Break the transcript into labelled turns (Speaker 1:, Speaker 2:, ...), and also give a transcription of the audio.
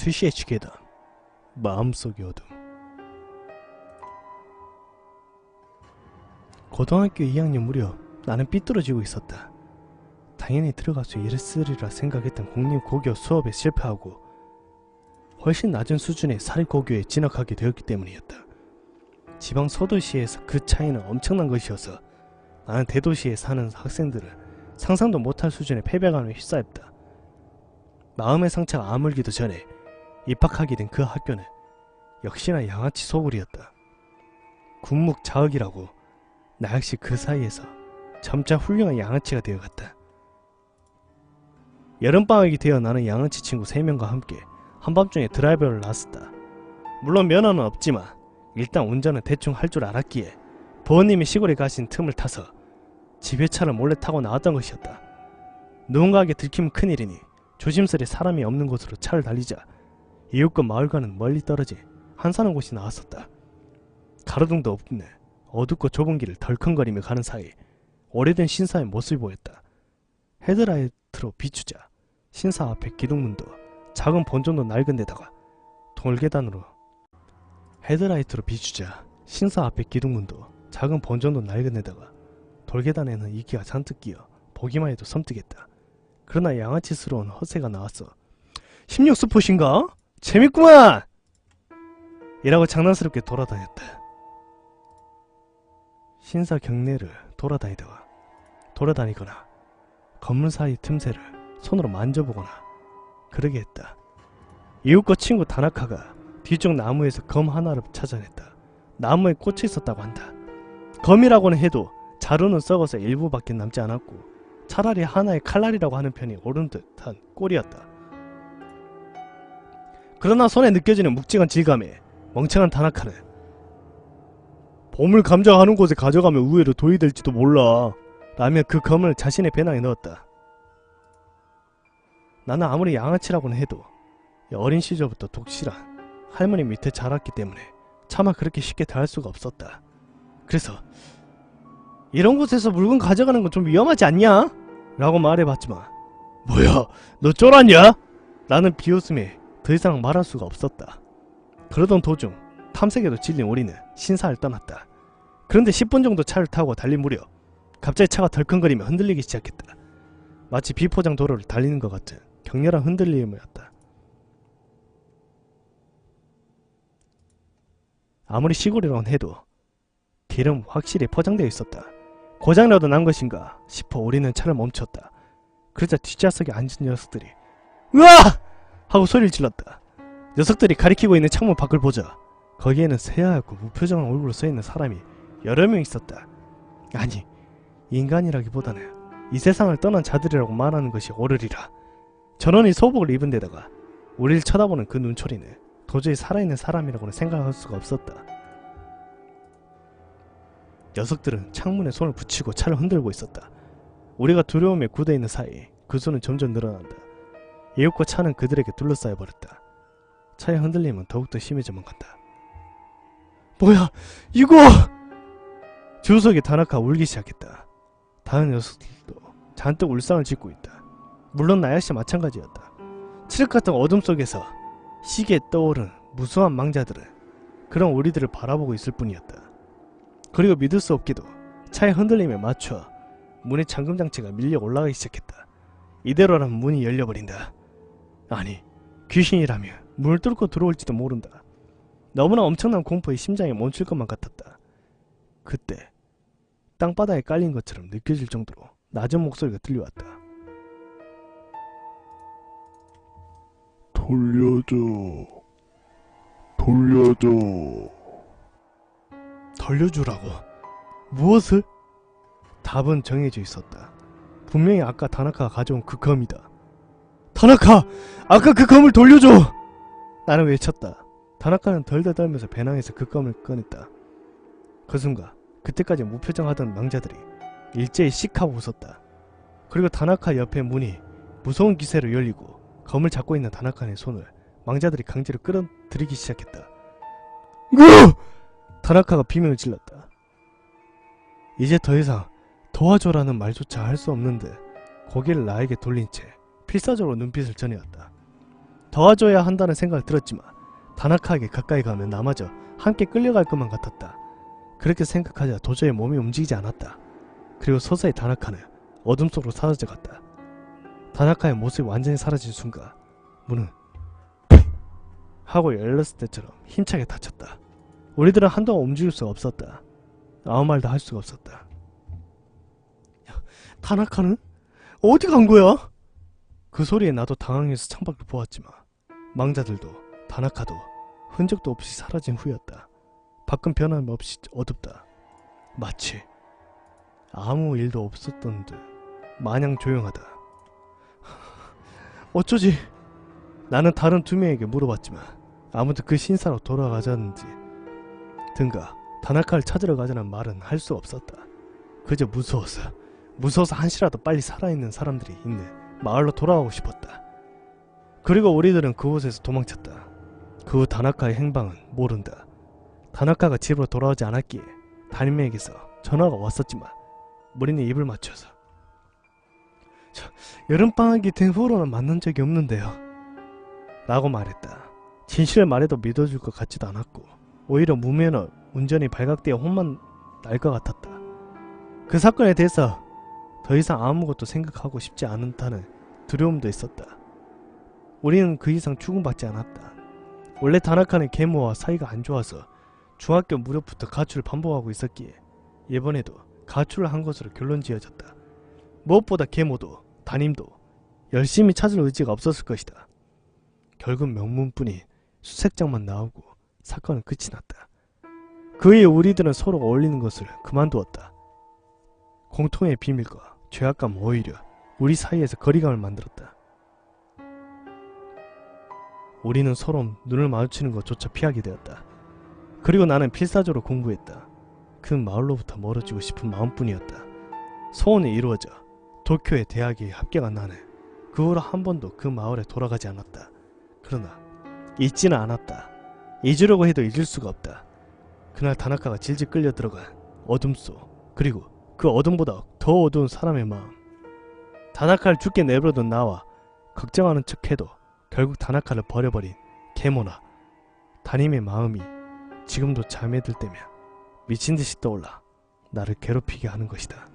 Speaker 1: 트시에치 계단 마음속의 어둠 고등학교 2학년 무렵 나는 삐뚤어지고 있었다. 당연히 들어가서 일을 쓰리라 생각했던 공립고교 수업에 실패하고 훨씬 낮은 수준의 사립고교에 진학하게 되었기 때문이었다. 지방 소도시에서 그 차이는 엄청난 것이어서 나는 대도시에 사는 학생들을 상상도 못할 수준의 패배감에 휩싸였다. 마음의 상처가 아물기도 전에 입학하게 된 그 학교는 역시나 양아치 소굴이었다. 군묵자흑이라고 나 역시 그 사이에서 점차 훌륭한 양아치가 되어갔다. 여름방학이 되어 나는 양아치 친구 3명과 함께 한밤중에 드라이버를 나섰다. 물론 면허는 없지만 일단 운전은 대충 할 줄 알았기에 부모님이 시골에 가신 틈을 타서 집에 차를 몰래 타고 나왔던 것이었다. 누군가에게 들키면 큰일이니 조심스레 사람이 없는 곳으로 차를 달리자 이웃과 마을과는 멀리 떨어진 한산한 곳이 나왔었다. 가로등도 없네. 어둡고 좁은 길을 덜컹거리며 가는 사이 오래된 신사의 모습이 보였다. 헤드라이트로 비추자 신사 앞에 기둥문도 작은 본전도 낡은 데다가 돌계단으로 헤드라이트로 비추자 신사 앞에 기둥문도 작은 본전도 낡은 데다가 돌계단에는 이끼가 잔뜩 끼어 보기만 해도 섬뜩했다. 그러나 양아치스러운 허세가 나왔어. 16스포신가? 재밌구만! 이라고 장난스럽게 돌아다녔다. 신사 경내를 돌아다니다가 돌아다니거나 건물 사이 틈새를 손으로 만져보거나 그러게 했다. 이웃과 친구 다나카가 뒤쪽 나무에서 검 하나를 찾아냈다. 나무에 꽂혀 있었다고 한다. 검이라고는 해도 자루는 썩어서 일부밖에 남지 않았고 차라리 하나의 칼날이라고 하는 편이 옳은 듯한 꼴이었다. 그러나 손에 느껴지는 묵직한 질감에 멍청한 다나카는 보물 감정하는 곳에 가져가면 의외로 도움이 될지도 몰라 라며 그 검을 자신의 배낭에 넣었다. 나는 아무리 양아치라고는 해도 어린 시절부터 독실한 할머니 밑에 자랐기 때문에 차마 그렇게 쉽게 대할 수가 없었다. 그래서 이런 곳에서 물건 가져가는 건 좀 위험하지 않냐? 라고 말해봤지만 뭐야 너 쫄았냐? 라는 비웃음에 더 이상 말할 수가 없었다. 그러던 도중 탐색에도 질린 우리는 신사를 떠났다. 그런데 10분 정도 차를 타고 달린 무렵 갑자기 차가 덜컹거리며 흔들리기 시작했다. 마치 비포장 도로를 달리는 것 같은 격렬한 흔들림이었다. 아무리 시골이라곤 해도 길은 확실히 포장되어 있었다. 고장이라도 난 것인가 싶어 우리는 차를 멈췄다. 그러자 뒷좌석에 앉은 녀석들이 으아! 하고 소리를 질렀다. 녀석들이 가리키고 있는 창문 밖을 보자 거기에는 새하얗고 무표정한 얼굴로 써있는 사람이 여러 명 있었다. 아니 인간이라기보다는 이 세상을 떠난 자들이라고 말하는 것이 옳으리라. 전원이 소복을 입은 데다가 우리를 쳐다보는 그 눈초리는 도저히 살아있는 사람이라고는 생각할 수가 없었다. 녀석들은 창문에 손을 붙이고 차를 흔들고 있었다. 우리가 두려움에 굳어있는 사이 그 손은 점점 늘어난다. 이웃과 차는 그들에게 둘러싸여 버렸다. 차의 흔들림은 더욱더 심해져만 간다. 뭐야 이거! 주석의 다나카 울기 시작했다. 다른 녀석들도 잔뜩 울상을 짓고 있다. 물론 나 역시 마찬가지였다. 칠흑 같은 어둠 속에서 시계에 떠오른 무수한 망자들은 그런 우리들을 바라보고 있을 뿐이었다. 그리고 믿을 수 없게도 차의 흔들림에 맞춰 문의 잠금 장치가 밀려 올라가기 시작했다. 이대로라면 문이 열려버린다. 아니, 귀신이라면 문을 뚫고 들어올지도 모른다. 너무나 엄청난 공포에 심장이 멈출 것만 같았다. 그때 땅바닥에 깔린 것처럼 느껴질 정도로 낮은 목소리가 들려왔다.
Speaker 2: 돌려줘. 돌려줘.
Speaker 1: 돌려주라고. 무엇을? 답은 정해져 있었다. 분명히 아까 다나카가 가져온 그 검이다. 다나카! 아까 그 검을 돌려줘! 나는 외쳤다. 다나카는 덜덜 떨면서 배낭에서 그 검을 꺼냈다. 그 순간 그때까지 무표정하던 망자들이 일제히 씩 하고 웃었다. 그리고 다나카 옆에 문이 무서운 기세로 열리고 검을 잡고 있는 다나카의 손을 망자들이 강제로 끌어들이기 시작했다. 으! 다나카가 비명을 질렀다. 이제 더 이상 도와줘라는 말조차 할 수 없는데 고개를 나에게 돌린 채 필사적으로 눈빛을 전해왔다. 도와줘야 한다는 생각을 들었지만 다나카에게 가까이 가면 나마저 함께 끌려갈 것만 같았다. 그렇게 생각하자 도저히 몸이 움직이지 않았다. 그리고 서서히 다나카는 어둠 속으로 사라져갔다. 다나카의 모습이 완전히 사라진 순간 문은 하고 열렸을 때처럼 힘차게 닫혔다. 우리들은 한동안 움직일 수가 없었다. 아무 말도 할 수가 없었다. 야, 다나카는 어디 간 거야? 그 소리에 나도 당황해서 창밖을 보았지만 망자들도 다나카도 흔적도 없이 사라진 후였다. 밖은 변함없이 어둡다. 마치 아무 일도 없었던 듯 마냥 조용하다. 어쩌지? 나는 다른 두 명에게 물어봤지만 아무도 그 신사로 돌아가자는지 든가 다나카를 찾으러 가자는 말은 할 수 없었다. 그저 무서워서 무서워서 한시라도 빨리 살아있는 사람들이 있는 마을로 돌아가고 싶었다. 그리고 우리들은 그곳에서 도망쳤다. 그 후 다나카의 행방은 모른다. 다나카가 집으로 돌아오지 않았기에 담임에게서 전화가 왔었지만 우리는 입을 맞춰서 저, 여름방학이 된 후로는 만난 적이 없는데요. 라고 말했다. 진실을 말해도 믿어줄 것 같지도 않았고 오히려 무면허 운전이 발각되어 혼만 날 것 같았다. 그 사건에 대해서 더 이상 아무것도 생각하고 싶지 않다는 두려움도 있었다. 우리는 그 이상 추궁받지 않았다. 원래 다나카는 계모와 사이가 안 좋아서 중학교 무렵부터 가출을 반복하고 있었기에 이번에도 가출을 한 것으로 결론 지어졌다. 무엇보다 계모도 담임도 열심히 찾을 의지가 없었을 것이다. 결국 명문뿐인 수색장만 나오고 사건은 끝이 났다. 그 이후 우리들은 서로 어울리는 것을 그만두었다. 공통의 비밀과 죄악감 오히려 우리 사이에서 거리감을 만들었다. 우리는 서로 눈을 마주치는 것조차 피하게 되었다. 그리고 나는 필사적으로 공부했다. 그 마을로부터 멀어지고 싶은 마음뿐이었다. 소원이 이루어져 도쿄의 대학에 합격한 나는 그 후로 한 번도 그 마을에 돌아가지 않았다. 그러나 잊지는 않았다. 잊으려고 해도 잊을 수가 없다. 그날 다나카가 질질 끌려 들어간 어둠 속 그리고 그 어둠보다 더 어두운 사람의 마음. 다나카를 죽게 내버려둔 나와 걱정하는 척해도 결국 다나카를 버려버린 계모나 담임의 마음이 지금도 잠에 들 때면 미친듯이 떠올라 나를 괴롭히게 하는 것이다.